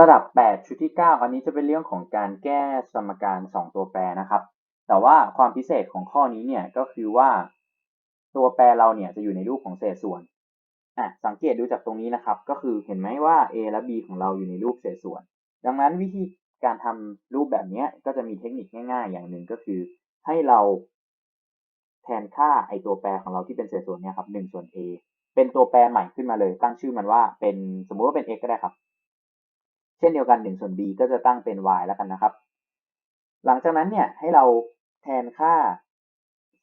ระดับ 8 ชุดที่ 9 อันนี้จะเป็นเรื่องของการแก้สมการ 2 ตัวแปรนะครับ แต่ว่าความพิเศษของข้อนี้เนี่ยก็คือว่า ตัวแปรเราเนี่ยจะอยู่ในรูปของเศษส่วนอะสังเกตดูจากตรงนี้นะครับ ก็คือเห็นไหมว่า a และ b ของเราอยู่ในรูปเศษส่วน ดังนั้นวิธีการทำรูปแบบนี้ก็จะมีเทคนิคง่าย ๆ อย่างหนึ่งก็คือ ให้เราแทนค่าไอตัวแปรของเราที่เป็นเศษส่วนเนี่ยครับ1ส่วน a เป็นตัวแปรใหม่ขึ้นมาเลย ตั้งชื่อมันว่าเป็นสมมุติว่าเป็น x ก็ได้ครับ เช่นเดียวกัน1ส่วน b ก็จะตั้งเป็น y แล้วกันนะครับ หลังจากนั้นเนี่ยให้เราแทนค่า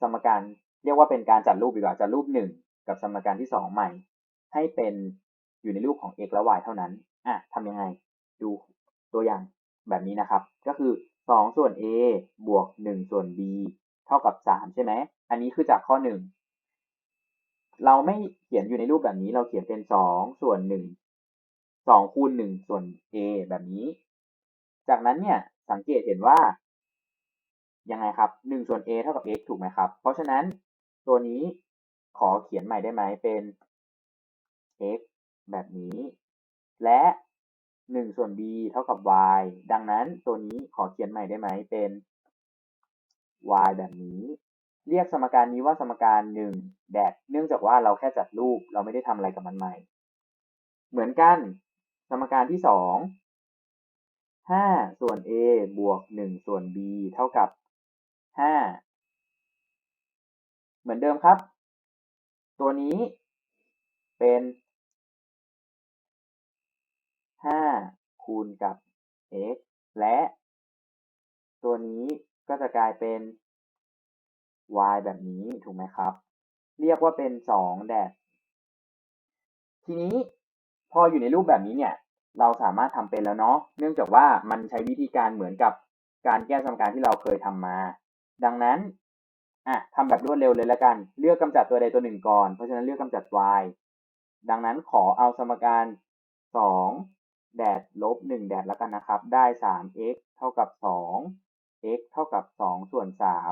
สมการเรียกว่าเป็นการจัดรูปดีกว่าจัดรูป 1 กับสมการที่ 2 ใหม่ ให้เป็นอยู่ในรูปของ x และ y เท่านั้นอะทำยังไงดูตัวอย่างแบบนี้นะครับ ก็คือ 2 ส่วน a บวก 1 ส่วน b เท่ากับ 3 ใช่ไหม อันนี้คือจากข้อ 1 เราไม่เขียนอยู่ในรูปแบบนี้เราเขียนเป็น 2 ส่วน1 2คูณ1ส่วน a แบบนี้ จากนั้นเนี่ยสังเกตเห็นว่า ยังไงครับ 1 ส่วน a เท่ากับ x ถูกไหมครับ เพราะฉะนั้นตัวนี้ขอเขียนใหม่ได้ไหมเป็น x แบบนี้ และ 1 ส่วน b เท่ากับ y ดังนั้นตัวนี้ขอเขียนใหม่ได้ไหมเป็น y แบบนี้ เรียกสมการนี้ว่าสมการ1แดดเนื่องจากว่าเราแค่จัดรูปเราไม่ได้ทำอะไรกับมันใหม่ เหมือนกัน สมการที่2 5ส่วน a บวก1ส่วน b เท่ากับ5เหมือนเดิมครับ ตัวนี้เป็น5คูณกับ x และ ตัวนี้ก็จะกลายเป็น y แบบนี้ถูกไหมครับ เรียกว่าเป็น2แดดทีนี้ พออยู่ในรูปแบบนี้เนี่ย เราสามารถทำเป็นแล้วเนาะ เนื่องจากว่ามันใช้วิธีการเหมือนกับการแก้สมการที่เราเคยทำมา ดังนั้นอะทำแบบรวดเร็วเลยแล้วกัน เลือกกำจัดตัวใดตัวหนึ่งก่อน เพราะฉะนั้นเลือกกำจัด y ดังนั้นขอเอาสมการ2แดดลบ1แดดแล้วกันนะครับ ได้ 3x เท่ากับ2 x เท่ากับ2ส่วน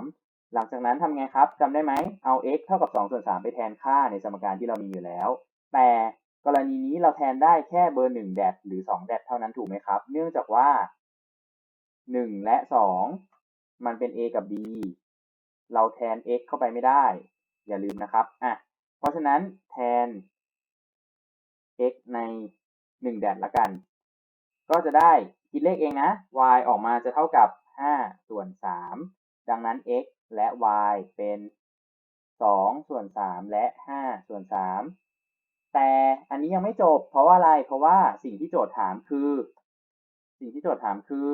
3หลังจากนั้นทำไงครับจำได้ไหมเอา x เท่ากับ2ส่วน3ไปแทนค่าในสมการที่เรามีอยู่แล้ว แต่ กรณีนี้เราแทนได้แค่เบอร์1แดดหรือ2แดดเท่านั้นถูกไหมครับ เนื่องจากว่า1และ2มันเป็น a กับ b เราแทน x เข้าไปไม่ได้ อย่าลืมนะครับอะเพราะฉะนั้นแทน x ใน1แดดละกัน ก็จะได้คิดเลขเองนะ y ออกมาจะเท่ากับ 5 ส่วน 3 ดังนั้น x และ y เป็น 2 ส่วน 3 และ 5 ส่วน 3 แต่อันนี้ยังไม่จบ เพราะว่าอะไร เพราะว่าสิ่งที่โจทย์ถามคือ สิ่งที่โจทย์ถามคือ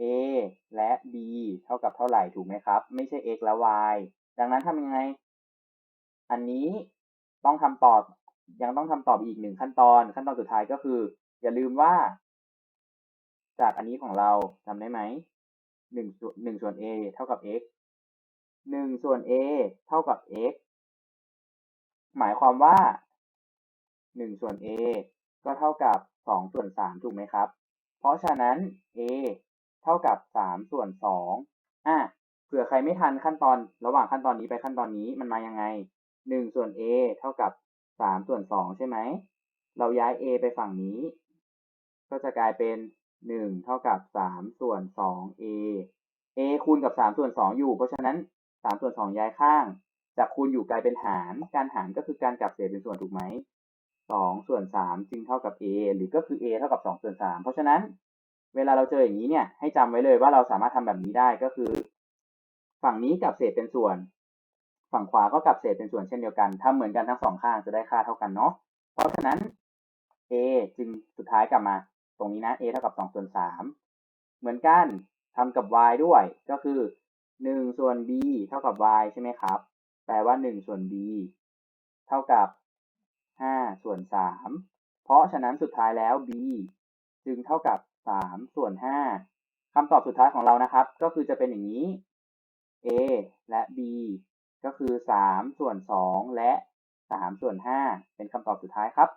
a และ b เท่ากับเท่าไหร่ถูกไหมครับ ไม่ใช่ x และ y ดังนั้นทำยังไง อันนี้ต้องทำต่อยังต้องทำต่ออีกหนึ่งขั้นตอน ขั้นตอนสุดท้ายก็คือ อย่าลืมว่า จากอันนี้ของเราจำได้ไหมหนึ่งส่วนหนึ่งส่วน a เท่ากับ x หนึ่งส่วน a เท่ากับ x หมายความว่าหนึ่งส่วน a ก็เท่ากับสองส่วนสามถูกไหมครับ เพราะฉะนั้น a เท่ากับสามส่วนสองอะเผื่อใครไม่ทันขั้นตอน ระหว่างขั้นตอนนี้ไปขั้นตอนนี้มันมายังไงหนึ่งส่วน a เท่ากับสามส่วนสองใช่ไหม เราย้าย a ไปฝั่งนี้ ก็จะกลายเป็นหนึ่งเท่ากับสามส่วนสอง a a คูณกับสามส่วนสองอยู่ เพราะฉะนั้นสามส่วนสองย้ายข้าง จากคูณอยู่กลายเป็นหาร การหารก็คือการกลับเศษเป็นส่วนถูกไหมสองส่วนสามจึงเท่ากับ a หรือก็คือ a เท่ากับสองส่วนสามเพราะฉะนั้นเวลาเราเจออย่างนี้เนี่ยให้จำไว้เลยว่าเราสามารถทำแบบนี้ได้ก็คือ ฝั่งนี้กลับเศษเป็นส่วน ฝั่งขวาก็กลับเศษเป็นส่วนเช่นเดียวกันทำเหมือนกันทั้งสองข้างจะได้ค่าเท่ากันเนาะเพราะฉะนั้น a จึงสุดท้ายกลับมา ตรงนี้นะ a เท่ากับ2ส่วน3เหมือนกันทำกับ y ด้วยก็คือ1ส่วน b เท่ากับ y ใช่ไหมครับ แปลว่า 1 ส่วน b เท่ากับ 5 ส่วน 3 เพราะฉะนั้นสุดท้ายแล้ว b จึงเท่ากับ 3 ส่วน 5คำตอบสุดท้ายของเรานะครับ ก็คือจะเป็นอย่างนี้ a และ b ก็คือ 3 ส่วน 2 และ 3 ส่วน 5 เป็นคำตอบสุดท้ายครับ